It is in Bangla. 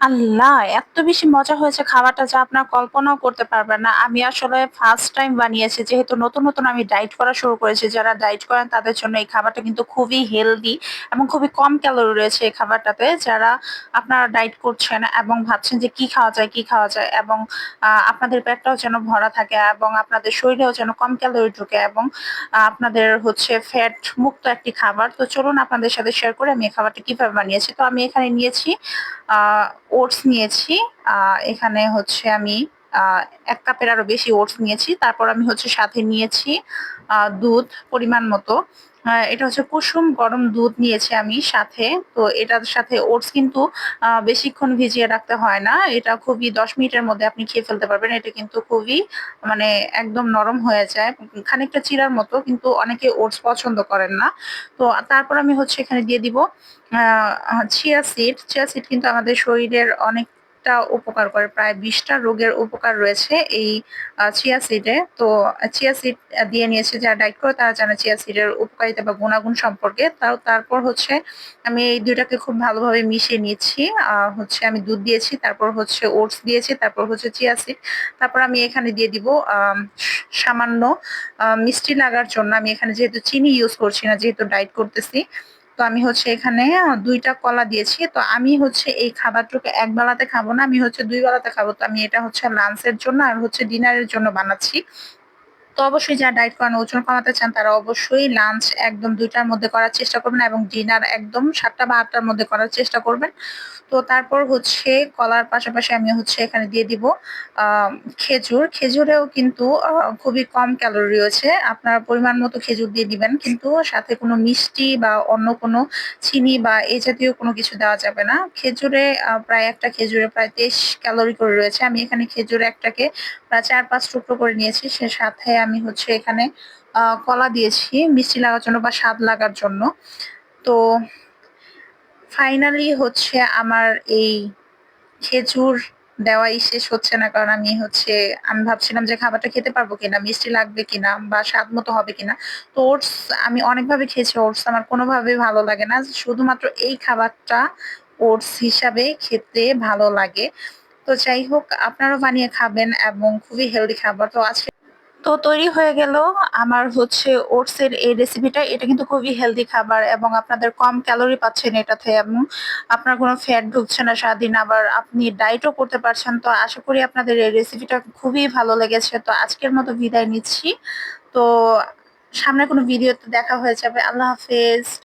আল্লাহ! এত বেশি মজা হয়েছে খাবারটা যা আপনার কল্পনাও করতে পারবেন না। আমি আসলে ফার্স্ট টাইম বানিয়েছি। যেহেতু নতুন, নতুন আমি ডায়েট করা শুরু করেছি। যারা ডায়েট করেন তাদের জন্য এই খাবারটা কিন্তু খুবই হেলদি এবং খুবই কম ক্যালোরি রয়েছে এই খাবারটাতে। যারা আপনারা ডায়েট করছেন এবং ভাবছেন যে কি খাওয়া যায়, কি খাওয়া যায় এবং আপনাদের পেটটাও যেন ভরা থাকে এবং আপনাদের শরীরেও যেন কম ক্যালোরি ঢুকে এবং আপনাদের হচ্ছে ফ্যাট মুক্ত একটি খাবার। তো চলুন আপনাদের সাথে শেয়ার করে আমি এই খাবারটা কীভাবে বানিয়েছি। তো আমি এখানে নিয়েছি আ ওটস নিয়েছি। এখানে হচ্ছে আমি ১ কাপের আরও বেশি ওটস নিয়েছি। তারপর আমি হচ্ছে সাথে নিয়েছি দুধ পরিমাণ মতো। এটা হচ্ছে কুসুম গরম দুধ নিয়েছি আমি সাথে। তো এটার সাথে ওটস কিন্তু বেশিক্ষণ ভিজিয়ে রাখতে হয় না। এটা খুবই ১০ মিনিটের মধ্যে আপনি খেয়ে ফেলতে পারবেন। এটা কিন্তু খুবই মানে একদম নরম হয়ে যায়। খানিকটা চিড়ার মতো, কিন্তু অনেকে ওটস পছন্দ করেন না। তো তারপর আমি হচ্ছে এখানে দিয়ে দিব চিয়া সিড। চিয়া সিড কিন্তু আমাদের শরীরের অনেকটা উপকার করে। প্রায় বিশটা রোগের উপকার রয়েছে এই চিয়া সিডে। তো চিয়া সিড দিয়ে নিয়েছে যারা ডাইট করে তারা জানে চিয়া সিডের উপকারিতা বা গুণাগুণ সম্পর্কে। তাও তারপর হচ্ছে আমি এই ২ টাকে খুব ভালোভাবে মিশিয়ে নিচ্ছি। আ হচ্ছে আমি দুধ দিয়েছি, তারপর হচ্ছে ওটস দিয়েছি, তারপর হচ্ছে চিয়া সিড। তারপর আমি এখানে দিয়ে দিব সামান্য মিষ্টি লাগার জন্য আমি এখানে যেহেতু চিনি ইউজ করছি না যেহেতু ডাইট করতেছি। তো আমি হচ্ছে এখানে দুইটা কলা দিয়েছি। তো আমি হচ্ছে এই খাবারটুকু এক বেলাতে খাব না। আমি হচ্ছে দুই বেলাতে খাব। তো আমি এটা হচ্ছে লাঞ্চের জন্য আর হচ্ছে ডিনারের জন্য বানাচ্ছি। তো অবশ্যই যারা ডায়েট করেন, ওজন কমাতে চান তারা অবশ্যই লাঞ্চ একদম দুইটার মধ্যে করার চেষ্টা করবেন এবং ডিনার একদম সাতটা বা আটটার মধ্যে করার চেষ্টা করবেন। তো তারপর হচ্ছে কলার পাশাপাশি আমি হচ্ছে এখানে দিয়ে দিব খেজুর। খেজুরেও কিন্তু খুবই কম ক্যালোরি রয়েছে। আপনারা পরিমাণ মতো খেজুর দিয়ে দিবেন। কিন্তু সাথে কোনো মিষ্টি বা অন্য কোনো চিনি বা এ জাতীয় কোনো কিছু দেওয়া যাবে না। খেজুরে প্রায় একটা খেজুরে প্রায় ২৩ ক্যালোরি করে রয়েছে। আমি এখানে খেজুর একটাকে প্রায় ৪-৫ টুকরো করে নিয়েছি। সে সাথে আমি হচ্ছে এখানে কলা দিয়েছি মিষ্টি লাগার জন্য বা স্বাদ লাগার জন্য। তো ফাইনালি হচ্ছে আমার এই খেজুর দেওয়াই শেষ হচ্ছে না। কারণ আমি হচ্ছে আমি ভাবছিলাম যে খাবারটা খেতে পারব কিনা, মিষ্টি লাগবে কিনা বা স্বাদ মতো হবে কিনা। তো ওটস আমি অনেকভাবে খেয়েছি ওটস আমার কোনোভাবেই ভালো লাগে না। শুধুমাত্র এই খাবারটা ওটস হিসাবে খেতে ভালো লাগে। তো যাই হোক আপনারাও বানিয়ে খাবেন এবং খুবই হেলদি খাবার। তো আজকে তো তৈরি হয়ে গেল আমার হচ্ছে ওটসের এই রেসিপিটা। এটা কিন্তু খুবই হেলদি খাবার এবং আপনাদের কম ক্যালোরি পাচ্ছেন এটাতে এবং আপনার কোনো ফ্যাট ঢুকছে না সারাদিন। আবার আপনি ডায়েটও করতে পারছেন। তো আশা করি আপনাদের এই রেসিপিটা খুবই ভালো লেগেছে। তো আজকের মতো বিদায় নিচ্ছি। তো সামনে কোনো ভিডিওতে দেখা হয়ে যাবে। আল্লাহ হাফেজ।